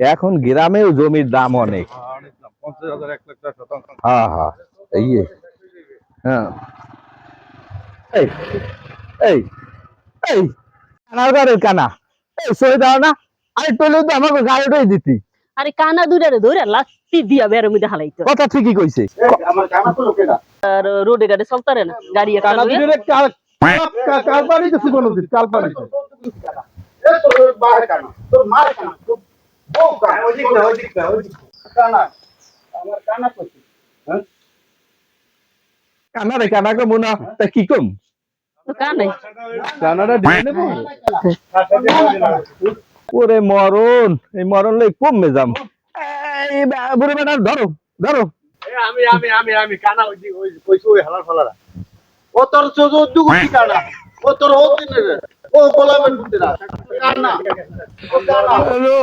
এখন গ্রামেও জমির দাম অনেক। হ্যাঁ হ্যাঁ। এই হ্যাঁ। এই এই এই। কানার গাড়ির কানা। এই সই দাও না। আরে টলে তো আমাকে গাড়িটাই দিতি। আরে কানা দুইটারে ধরে লাত্তি দিয়া বের মধ্যে হালাইতো। কথা ঠিকই কইছে। আমার কানা তো লোকেরা আর রোডে গাড়ি চলতারে না গাড়ি একটা কানা লইয়া। কাল কাল- কাল পানিতে ছিল নদীর কাল পানিতে। এ তোর বাহের কানা তোর মার কানা। বউ কানা ওদিক না হ্যাঁ কানারে মনে তা কি কম কানাডা ওরে মরণ এই মরণ লই এই বুড়ো বেটা ধরো ধরো আমি আমি আমি আমি কানা ওই ওই কইছো ওই হালার ফালারা ও তোর দুগুটি কানা ও তোর ও দিনের ও গোলামের কানা ও কানা হ্যালো।